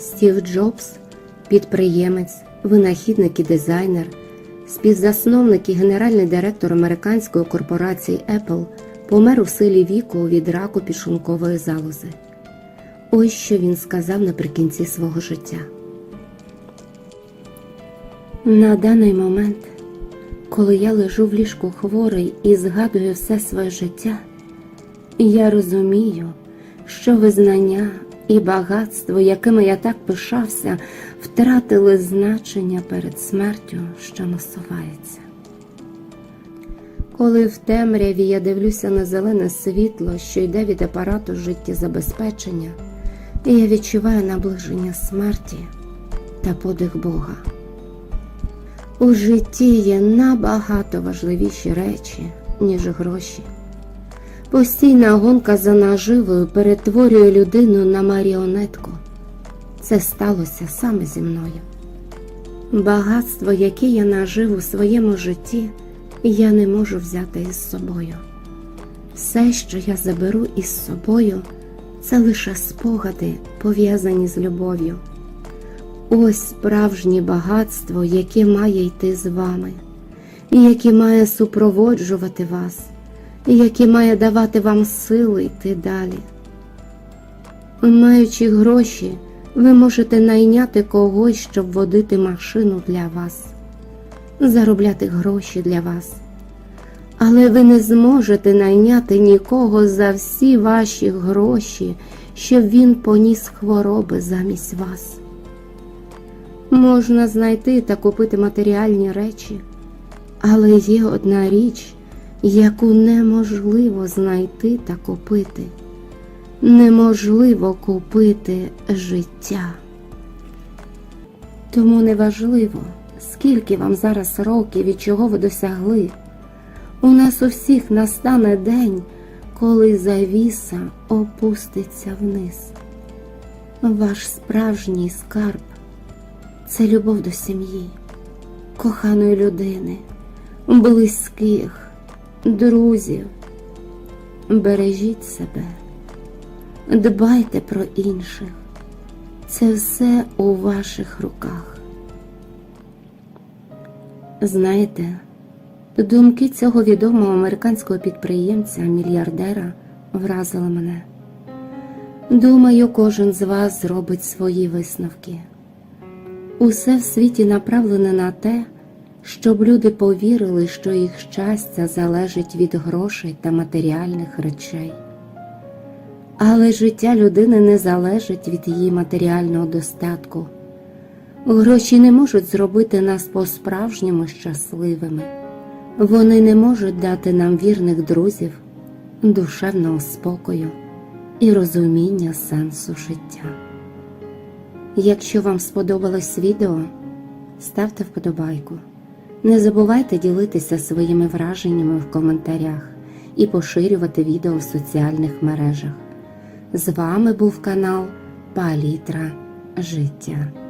Стів Джобс, підприємець, винахідник і дизайнер, співзасновник і генеральний директор американської корпорації Apple, помер у силі віку від раку підшлункової залози. Ось що він сказав наприкінці свого життя. На даний момент, коли я лежу в ліжку хворий і згадую все своє життя, я розумію, що визнання і багатство, якими я так пишався, втратили значення перед смертю, що насувається. Коли в темряві я дивлюся на зелене світло, що йде від апарату життєзабезпечення, і я відчуваю наближення смерті та подих Бога. У житті є набагато важливіші речі, ніж гроші. Постійна гонка за наживою перетворює людину на маріонетку. Це сталося саме зі мною. Багатство, яке я нажив у своєму житті, я не можу взяти із собою. Все, що я заберу із собою, це лише спогади, пов'язані з любов'ю. Ось справжнє багатство, яке має йти з вами, і яке має супроводжувати вас, і яке має давати вам сили йти далі. Маючи гроші, ви можете найняти когось, щоб водити машину для вас, заробляти гроші для вас. Але ви не зможете найняти нікого за всі ваші гроші, щоб він поніс хвороби замість вас. Можна знайти та купити матеріальні речі, але є одна річ, яку неможливо знайти та купити. Неможливо купити життя. Тому неважливо, скільки вам зараз років і чого ви досягли. У нас у всіх настане день, коли завіса опуститься вниз. Ваш справжній скарб це любов до сім'ї, коханої людини, близьких, друзів. Бережіть себе, дбайте про інших. Це все у ваших руках. Знаєте, думки цього відомого американського підприємця, мільярдера вразили мене. Думаю, кожен з вас зробить свої висновки. Усе в світі направлене на те, щоб люди повірили, що їх щастя залежить від грошей та матеріальних речей. Але життя людини не залежить від її матеріального достатку. Гроші не можуть зробити нас по-справжньому щасливими. Вони не можуть дати нам вірних друзів, душевного спокою і розуміння сенсу життя. Якщо вам сподобалось відео, ставте вподобайку. Не забувайте ділитися своїми враженнями в коментарях і поширювати відео в соціальних мережах. З вами був канал Палітра Життя.